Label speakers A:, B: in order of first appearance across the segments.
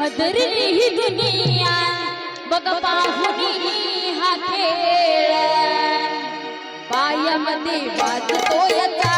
A: हदरली ही दुनिया बघ पाहुनी हा खेळ. वाजतो याचा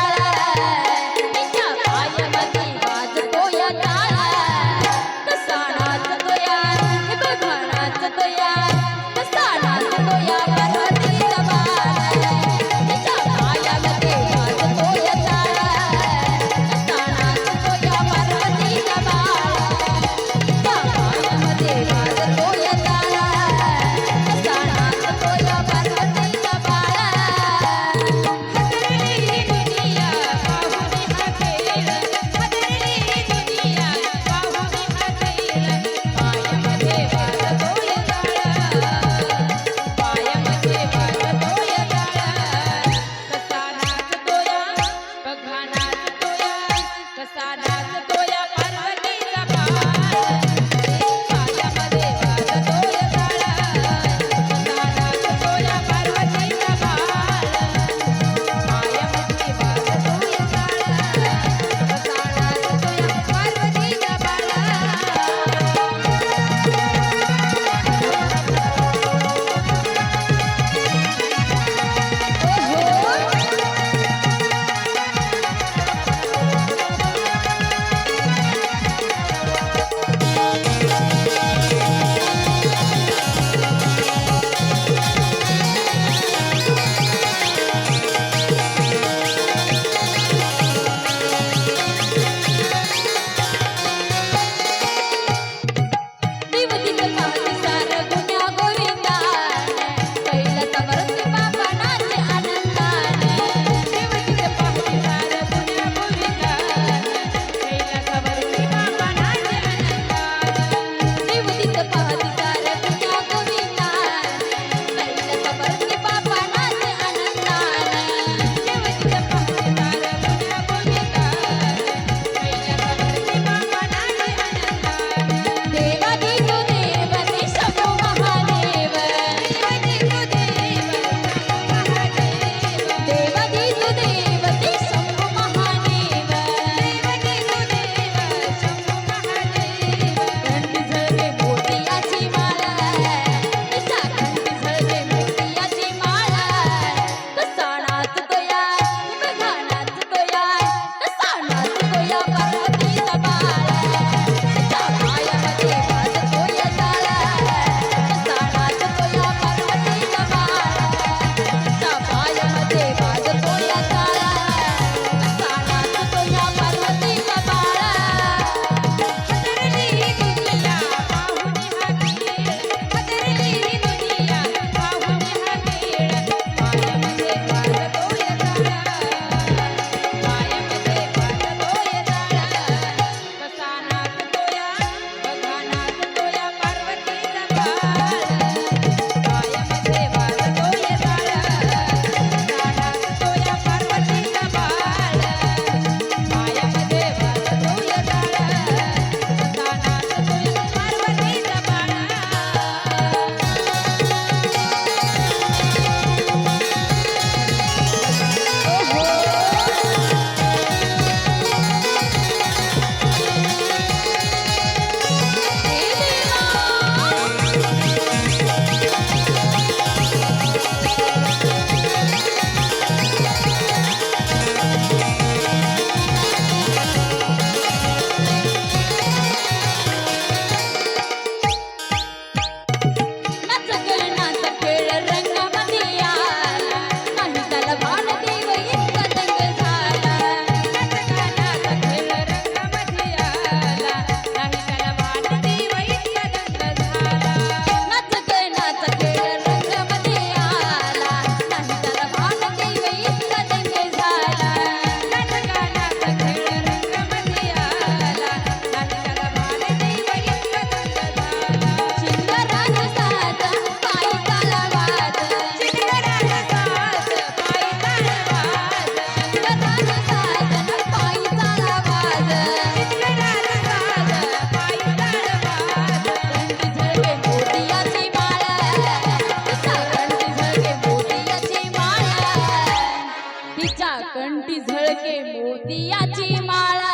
A: तिच्या कंठी झळके मोतियाची माळा.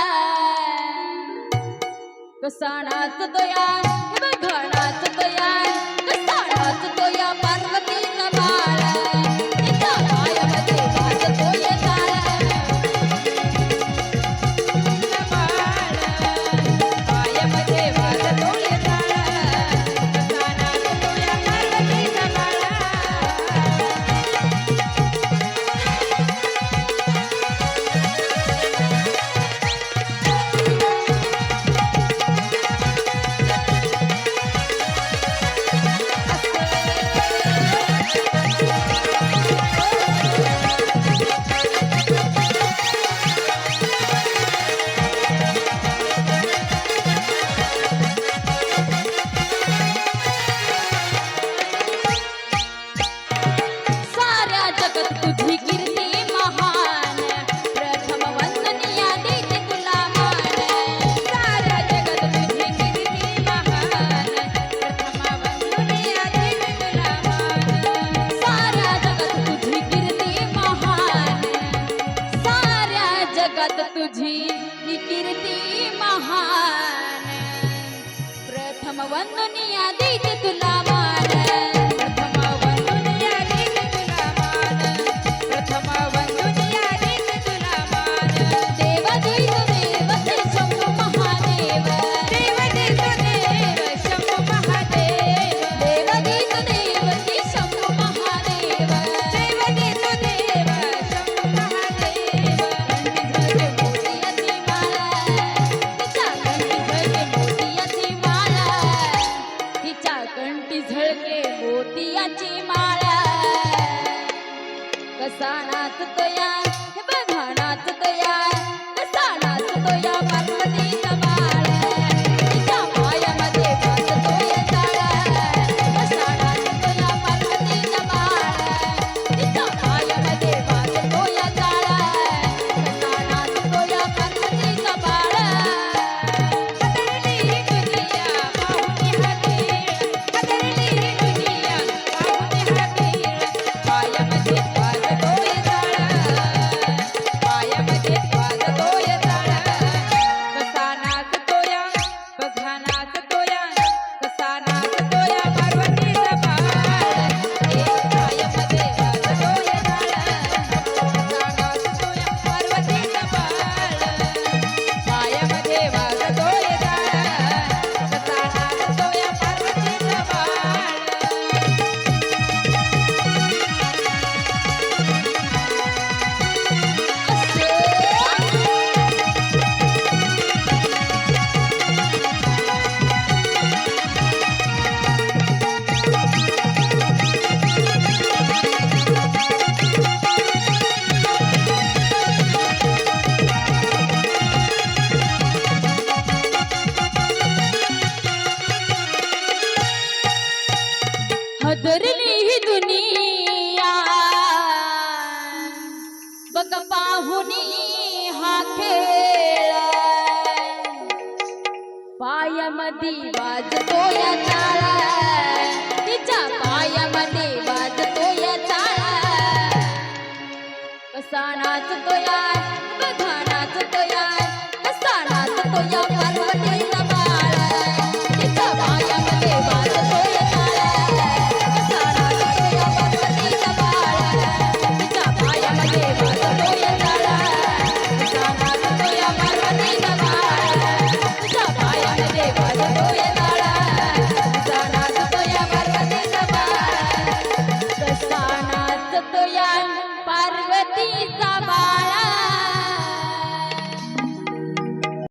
A: कसा नाचतोया बघा नाचतोया खेळा पायामध्ये वाजतो या चाळा तिच्या पायामध्ये वाजतो या चाळा कसा नाचतो या बघा या कसा